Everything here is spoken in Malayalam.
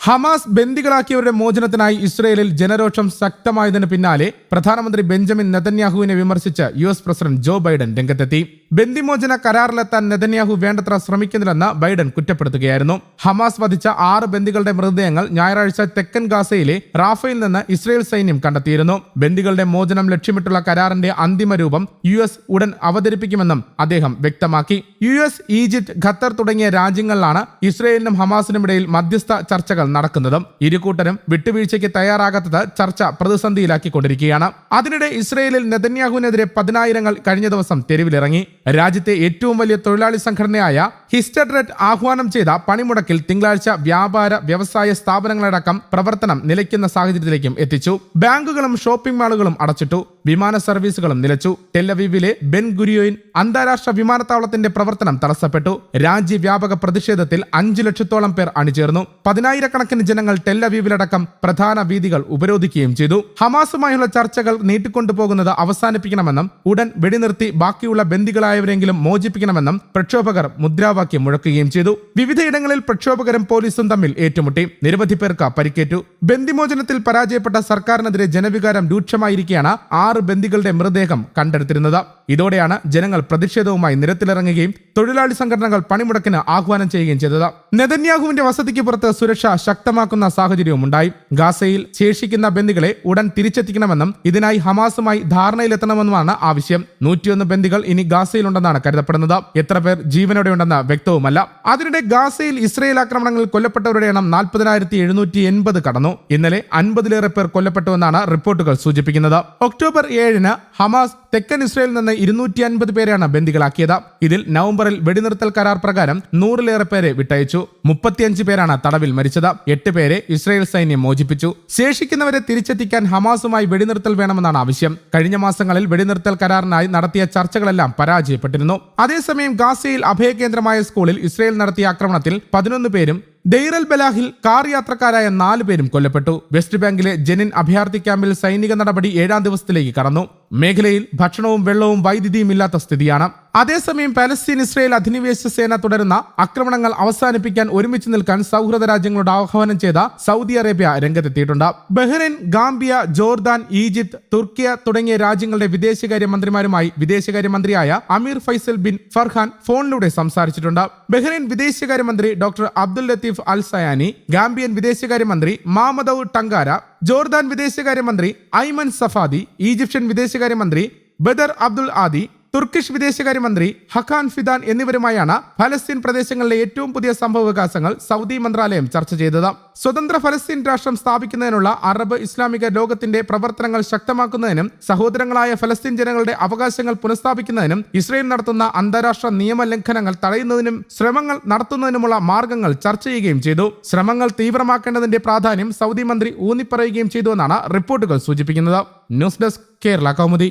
ഹമാസ് ബന്ദികളാക്കിയവരുടെ മോചനത്തിനായി ഇസ്രയേലിൽ ജനരോഷം ശക്തമായതിനു പിന്നാലെ പ്രധാനമന്ത്രി ബെഞ്ചമിൻ നെതന്യാഹുവിനെ വിമർശിച്ച് U S president Joe Biden രംഗത്തെത്തി. ബന്ദിമോചന കരാറിലെത്താൻ നെതന്യാഹു വേണ്ടത്ര ശ്രമിക്കുന്നില്ലെന്ന് ബൈഡൻ കുറ്റപ്പെടുത്തുകയായിരുന്നു. ഹമാസ് വധിച്ച ആറ് ബന്ദികളുടെ മൃതദേഹങ്ങൾ ഞായറാഴ്ച തെക്കൻ ഗാസയിലെ റാഫയിൽ നിന്ന് ഇസ്രയേൽ സൈന്യം കണ്ടെത്തിയിരുന്നു. ബന്ദികളുടെ മോചനം ലക്ഷ്യമിട്ടുള്ള കരാറിന്റെ അന്തിമ രൂപം യു എസ് ഉടൻ അവതരിപ്പിക്കുമെന്നും അദ്ദേഹം വ്യക്തമാക്കി. യു എസ് ഈജിപ്ത് ഖത്തർ തുടങ്ങിയ രാജ്യങ്ങളിലാണ് ഇസ്രയേലിനും ഹമാസിനും ഇടയിൽ മധ്യസ്ഥ ചർച്ചകൾ നടക്കുന്നതും. ഇരുകൂട്ടരും വിട്ടുവീഴ്ചയ്ക്ക് തയ്യാറാകാത്തത് ചർച്ച പ്രതിസന്ധിയിലാക്കിക്കൊണ്ടിരിക്കുകയാണ്. അതിനിടെ ഇസ്രയേലിൽ നെതന്യാഹുവിനെതിരെ പതിനായിരങ്ങൾ കഴിഞ്ഞ ദിവസം തെരുവിലിറങ്ങി. രാജ്യത്തെ ഏറ്റവും വലിയ തൊഴിലാളി സംഘടനയായ ഹിസ്റ്റഡ്രെഡ് ആഹ്വാനം ചെയ്ത പണിമുടക്കിൽ തിങ്കളാഴ്ച വ്യാപാര വ്യവസായ സ്ഥാപനങ്ങളടക്കം പ്രവർത്തനം നിലയ്ക്കുന്ന സാഹചര്യത്തിലേക്കും എത്തിച്ചു. ബാങ്കുകളും ഷോപ്പിംഗ് മാളുകളും അടച്ചിട്ടു. വിമാന സർവീസുകളും നിലച്ചു. ടെല്ലവീവിലെ ബെൻ ഗുരിയോയിൻ അന്താരാഷ്ട്ര വിമാനത്താവളത്തിന്റെ പ്രവർത്തനം തടസ്സപ്പെട്ടു. രാജ്യവ്യാപക പ്രതിഷേധത്തിൽ അഞ്ചു ലക്ഷത്തോളം പേർ അണിചേർന്നു. പതിനായിരക്കണക്കിന് ജനങ്ങൾ ടെല്ലവീവിലടക്കം പ്രധാന വീതികൾ ഉപരോധിക്കുകയും ചെയ്തു. ഹമാസുമായുള്ള ചർച്ചകൾ നീട്ടിക്കൊണ്ടുപോകുന്നത് അവസാനിപ്പിക്കണമെന്നും ഉടൻ വെടിനിർത്തി ബാക്കിയുള്ള ബന്ദികളായവരെങ്കിലും മോചിപ്പിക്കണമെന്നും പ്രക്ഷോഭകർ മുദ്രാവാക്യം മുഴക്കുകയും ചെയ്തു. വിവിധയിടങ്ങളിൽ പ്രക്ഷോഭകരും പോലീസും തമ്മിൽ ഏറ്റുമുട്ടി. നിരവധി പേർക്ക് പരിക്കേറ്റു. ബന്ദിമോചനത്തിൽ പരാജയപ്പെട്ട സർക്കാരിനെതിരെ ജനവികാരം രൂക്ഷമായിരിക്കെയാണ് ആറ് ബന്ദികളുടെ മൃതദേഹം കണ്ടെടുത്തിരുന്നത്. ഇതോടെയാണ് ജനങ്ങൾ പ്രതിഷേധവുമായി നിരത്തിലിറങ്ങുകയും തൊഴിലാളി സംഘടനകൾ പണിമുടക്കിന് ആഹ്വാനം ചെയ്യുകയും ചെയ്തത്. നെതന്യാഹുവിന്റെ വസതിക്ക് പുറത്ത് സുരക്ഷ ശക്തമാക്കുന്ന സാഹചര്യവും ഉണ്ടായി. ഗാസയിൽ ശേഷിക്കുന്ന ബന്ദികളെ ഉടൻ തിരിച്ചെത്തിക്കണമെന്നും ഇതിനായി ഹമാസുമായി ധാരണയിലെത്തണമെന്നുമാണ് ആവശ്യം. നൂറ്റിയൊന്ന് ബന്ദികൾ ഇനി ഗാസയിലുണ്ടെന്നാണ് കരുതപ്പെടുന്നത്. എത്ര പേർ ജീവനോടെ ഉണ്ടെന്ന് വ്യക്തവുമല്ല. അതിനിടെ ഗാസയിൽ ഇസ്രയേൽ ആക്രമണങ്ങളിൽ കൊല്ലപ്പെട്ടവരുടെ എണ്ണം നാൽപ്പതിനായിരത്തി എഴുന്നൂറ്റി എൺപത് കടന്നു. ഇന്നലെ അൻപതിലേറെ പേർ കൊല്ലപ്പെട്ടുവെന്നാണ് റിപ്പോർട്ടുകൾ സൂചിപ്പിക്കുന്നത്. ഒക്ടോബർ ഏഴിന് ഹമാസ് തെക്കൻ ഇസ്രയേലിൽ നിന്ന് ഇരുന്നൂറ്റി അൻപത് പേരെയാണ് ബന്ദികളാക്കിയത്. ഇതിൽ നവംബറിൽ വെടിനിർത്തൽ കരാർ പ്രകാരം നൂറിലേറെ പേരെ വിട്ടയച്ചു. മുപ്പത്തിയഞ്ച് പേരാണ് തടവിൽ മരിച്ചത്. എട്ട് പേരെ ഇസ്രയേൽ സൈന്യം മോചിപ്പിച്ചു. ശേഷിക്കുന്നവരെ തിരിച്ചെത്തിക്കാൻ ഹമാസുമായി വെടിനിർത്തൽ വേണമെന്നാണ് ആവശ്യം. കഴിഞ്ഞ മാസങ്ങളിൽ വെടിനിർത്തൽ കരാറിനായി നടത്തിയ ചർച്ചകളെല്ലാം പരാജയപ്പെട്ടിരുന്നു. അതേസമയം ഗാസയിൽ അഭയകേന്ദ്രമായ സ്കൂളിൽ ഇസ്രയേൽ നടത്തിയ ആക്രമണത്തിൽ പതിനൊന്ന് പേരും ഡെയ്റൽ ബലാഹിൽ കാർ യാത്രക്കാരായ നാല് പേരും കൊല്ലപ്പെട്ടു. വെസ്റ്റ് ബാങ്കിലെ ജനിൻ അഭയാർത്ഥി ക്യാമ്പിൽ സൈനിക നടപടി ഏഴാം ദിവസത്തിലേക്ക് കടന്നു. മേഖലയിൽ ഭക്ഷണവും വെള്ളവും വൈദ്യുതിയും ഇല്ലാത്ത സ്ഥിതിയാണ്. അതേസമയം പാലസ്തീൻ ഇസ്രയേൽ അധിനിവേശ സേന തുടരുന്ന ആക്രമണങ്ങൾ അവസാനിപ്പിക്കാൻ ഒരുമിച്ച് നിൽക്കാൻ സൗഹൃദ രാജ്യങ്ങളോട് ആഹ്വാനം ചെയ്ത സൗദി അറേബ്യ രംഗത്തെത്തിയിട്ടുണ്ട്. Bahrain Gambia Jordan Egypt Turkiye തുടങ്ങിയ രാജ്യങ്ങളുടെ വിദേശകാര്യ മന്ത്രിമാരുമായി വിദേശകാര്യമന്ത്രിയായ അമീർ ഫൈസൽ ബിൻ ഫർഹാൻ ഫോണിലൂടെ സംസാരിച്ചിട്ടുണ്ട്. ബഹ്റൈൻ വിദേശകാര്യമന്ത്രി doctor Abdul Latif Al Zayani Gambian വിദേശകാര്യമന്ത്രി മാമദൌ ടങ്കാര ജോർദാൻ വിദേശകാര്യമന്ത്രി ഐമൻ സഫാദി ഈജിപ്ഷ്യൻ വിദേശകാര്യമന്ത്രി ബദർ അബ്ദുൽ ആദി തുർക്കിഷ് വിദേശകാര്യമന്ത്രി ഹഖാൻ ഫിദാൻ എന്നിവരുമായാണ് ഫലസ്തീൻ പ്രദേശങ്ങളിലെ ഏറ്റവും പുതിയ സംഭവ വികാസങ്ങൾ സൗദി മന്ത്രാലയം ചർച്ച ചെയ്തത്. സ്വതന്ത്ര ഫലസ്തീൻ രാഷ്ട്രം സ്ഥാപിക്കുന്നതിനുള്ള അറബ് ഇസ്ലാമിക ലോകത്തിന്റെ പ്രവർത്തനങ്ങൾ ശക്തമാക്കുന്നതിനും സഹോദരങ്ങളായ ഫലസ്തീൻ ജനങ്ങളുടെ അവകാശങ്ങൾ പുനഃസ്ഥാപിക്കുന്നതിനും ഇസ്രയേൽ നടത്തുന്ന അന്താരാഷ്ട്ര നിയമ ലംഘനങ്ങൾ തടയുന്നതിനും ശ്രമങ്ങൾ നടത്തുന്നതിനുമുള്ള മാർഗങ്ങൾ ചർച്ച ചെയ്യുകയും ചെയ്തു. ശ്രമങ്ങൾ തീവ്രമാക്കേണ്ടതിന്റെ പ്രാധാന്യം സൗദി മന്ത്രി ഊന്നിപ്പറയുകയും ചെയ്തുവെന്നാണ് റിപ്പോർട്ടുകൾ സൂചിപ്പിക്കുന്നത്. News desk Kerala Kaumudi.